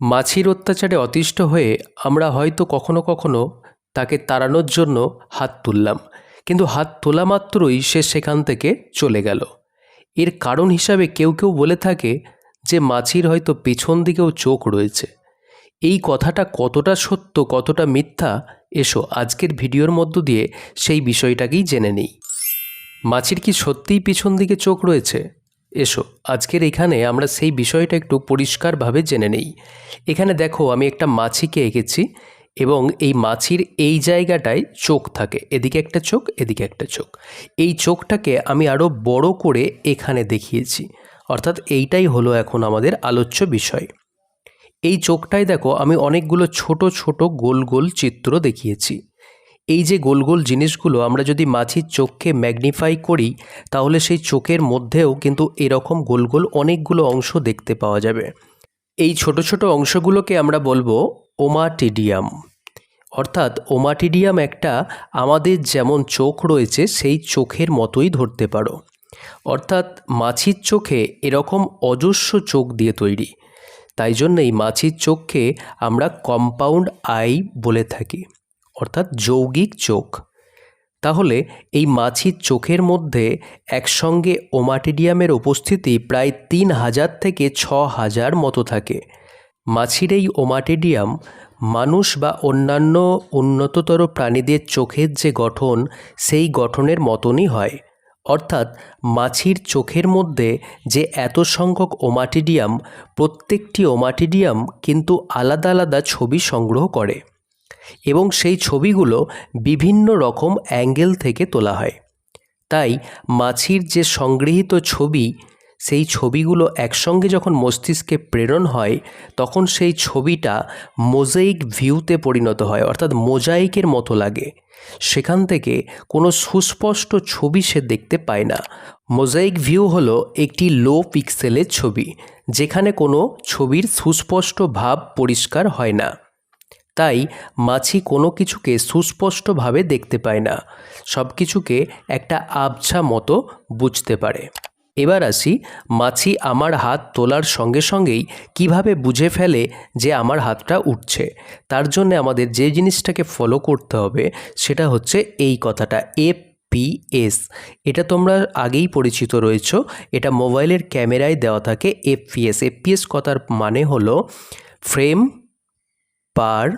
মাছির অত্যাচারে অতিষ্ঠ হয়ে আমরা হয়তো কখনো কখনো তাকে তাড়ানোর জন্য হাত তুললাম। কিন্তু হাত তোলা মাত্রই সে সেখান থেকে চলে গেল। এর কারণ হিসাবে কেউ কেউ বলে থাকে যে মাছির হয়তো পেছন দিকেও চোখ রয়েছে। এই কথাটা কতটা সত্য, কতটা মিথ্যা, এসো আজকের ভিডিওর মধ্য দিয়ে সেই বিষয়টাকেই জেনে নিই। মাছির কি সত্যিই পিছন দিকে চোখ রয়েছে? এসো, আজকের এখানে আমরা সেই বিষয়টা একটু পরিষ্কারভাবে জেনে নেই। এখানে দেখো, আমি একটা মাছিকে এঁকেছি এবং এই মাছির এই জায়গাটায় চোখ থাকে। এদিকে একটা চোখ, এদিকে একটা চোখ। এই চোখটাকে আমি আরও বড় করে এখানে দেখিয়েছি। অর্থাৎ এইটাই হলো এখন আমাদের আলোচ্য বিষয়। এই চোখটায় দেখো, আমি অনেকগুলো ছোট ছোট গোল গোল চিত্র দেখিয়েছি। এই যে গোল গোল জিনিসগুলো আমরা যদি মাছির চোখকে ম্যাগনিফাই করি, তাহলে সেই চোখের মধ্যেও কিন্তু এরকম গোল গোল অনেকগুলো অংশ দেখতে পাওয়া যাবে। এই ছোট ছোট অংশগুলোকে আমরা বলব ওমাটিডিয়াম। অর্থাৎ ওমাটিডিয়াম একটা আমাদের যেমন চোখ রয়েছে, সেই চোখের মতোই ধরতে পারো। অর্থাৎ মাছির চোখে এরকম অজস্র চোখ দিয়ে তৈরি। তাই জন্যই মাছির চোখকে আমরা কম্পাউন্ড আই বলে থাকি। অর্থাৎ যৌগিক চোখ। তাহলে এই মাছির চোখের মধ্যে একসঙ্গে ওমাটিডিয়ামের উপস্থিতি প্রায় তিন হাজার থেকে ছ হাজার মতো থাকে। মাছির এই ওমাটিডিয়াম মানুষ বা অন্যান্য উন্নততর প্রাণীদের চোখের যে গঠন, সেই গঠনের মতনই হয়। অর্থাৎ মাছির চোখের মধ্যে যে এত সংখ্যক ওমাটিডিয়াম, প্রত্যেকটি ওমাটিডিয়াম কিন্তু আলাদা আলাদা ছবি সংগ্রহ করে। এবং সেই ছবিগুলো বিভিন্ন রকম অ্যাঙ্গেল থেকে তোলা হয়। তাই মাছির যে সংগৃহীত ছবি, সেই ছবিগুলো একসঙ্গে যখন মস্তিষ্কে প্রেরণ হয়, তখন সেই ছবিটা মোজাইক ভিউতে পরিণত হয়, অর্থাৎ মোজাইকের মতো লাগে। সেখান থেকে কোনো সুস্পষ্ট ছবি সে দেখতে পায় না। মোজাইক ভিউ হলো একটি লো পিক্সেলের ছবি, যেখানে কোনো ছবির সুস্পষ্ট ভাব পরিষ্কার হয় না। তাই মাছি কোনো কিছুকে সুস্পষ্টভাবে দেখতে পায় না। সব কিছুকে একটা আবছা মতো বুঝতে পারে। এবার আসি মাছি আমার হাত তোলার সঙ্গে সঙ্গেই কীভাবে বুঝে ফেলে যে আমার হাতটা উঠছে। তার জন্য আমাদের যে জিনিসটাকে ফলো করতে হবে সেটা হচ্ছে এই কথাটা এফ পিএস এটা তোমরা আগেই পরিচিত রয়েছ। এটা মোবাইলের ক্যামেরায় দেওয়া থাকে এফপিএস এফপিএস কথার মানে হলো ফ্রেম পার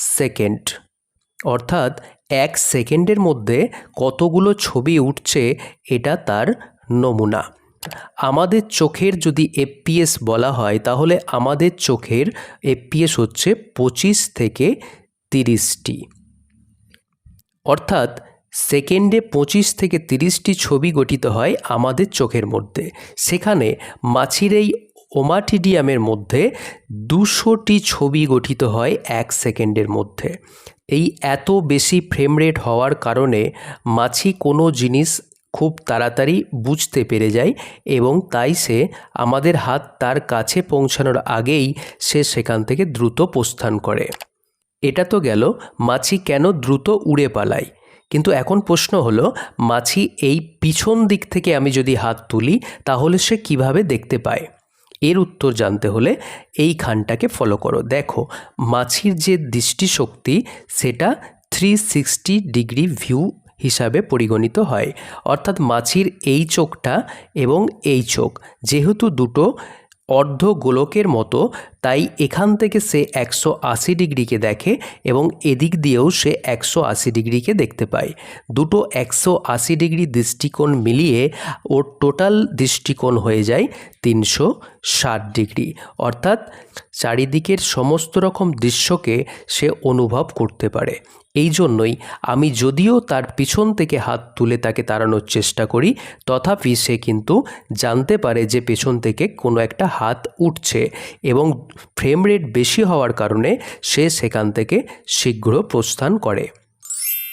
সেকেন্ড। অর্থাৎ এক সেকেন্ডের মধ্যে কতগুলো ছবি উঠছে এটা তার নমুনা। আমাদের চোখের যদি এফপিএস বলা হয়, তাহলে আমাদের চোখের এফপিএস হচ্ছে পঁচিশ থেকে তিরিশটি। অর্থাৎ সেকেন্ডে পঁচিশ থেকে তিরিশটি ছবি গঠিত হয় আমাদের চোখের মধ্যে। সেখানে মাছির এই ওমাটিডিয়ামের মধ্যে দুশোটি ছবি গঠিত হয় এক সেকেন্ডের মধ্যে। এই এত বেশি ফ্রেম রেট হওয়ার কারণে মাছি কোনো জিনিস খুব তাড়াতাড়ি বুঝতে পেরে যায় এবং তাই সে আমাদের হাত তার কাছে পৌঁছানোর আগেই সে সেখান থেকে দ্রুত প্রস্থান করে। এটা তো গেল, মাছি কেন দ্রুত উড়ে পালায়? কিন্তু এখন প্রশ্ন হলো, মাছি এই পিছন দিক থেকে আমি যদি হাত তুলি, তাহলে সে কীভাবে দেখতে পায়? এর উত্তর জানতে হলে এই খানটাকে ফলো করো। দেখো, মাছির যে দৃষ্টিশক্তি, সেটা থ্রি সিক্সটি ডিগ্রি ভিউ হিসাবে পরিগণিত হয়। অর্থাৎ মাছির এই চোখটা এবং এই চোখ, যেহেতু দুটো অর্ধ গোলকের মতো তাই এখান থেকে সে একশো আশি ডিগ্রিকে দেখে এবং এদিক দিয়েও সে একশো আশি ডিগ্রিকে দেখতে পায়। দুটো একশো আশি ডিগ্রি দৃষ্টিকোণ মিলিয়ে ওর টোটাল দৃষ্টিকোণ হয়ে যায় তিনশো ষাট ডিগ্রি। অর্থাৎ চারিদিকের সমস্ত রকম দৃশ্যকে সে অনুভব করতে পারে। এই জন্যই আমি যদিও তার পিছন থেকে হাত তুলে তাকে তাড়ানোর চেষ্টা করি, তথাপি সে কিন্তু জানতে পারে যে পেছন থেকে কোনো একটা হাত উঠছে এবং ফ্রেম রেট বেশি হওয়ার কারণে সে সেখান থেকে শীঘ্র প্রস্থান করে।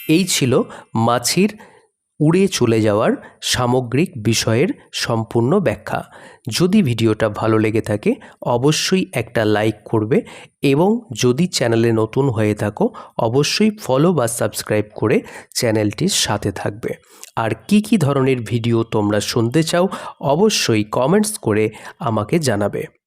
এই ছিল মাছির উড়ে চলে যাওয়ার সামগ্রিক বিষয়ের সম্পূর্ণ ব্যাখ্যা। যদি ভিডিওটা ভালো লেগে থাকে, অবশ্যই একটা লাইক করবে এবং যদি চ্যানেলে নতুন হয়ে থাকো, অবশ্যই ফলো বা সাবস্ক্রাইব করে চ্যানেলটির সাথে থাকবে। আর কি কি ধরনের ভিডিও তোমরা শুনতে চাও, অবশ্যই কমেন্টস করে আমাকে জানাবে।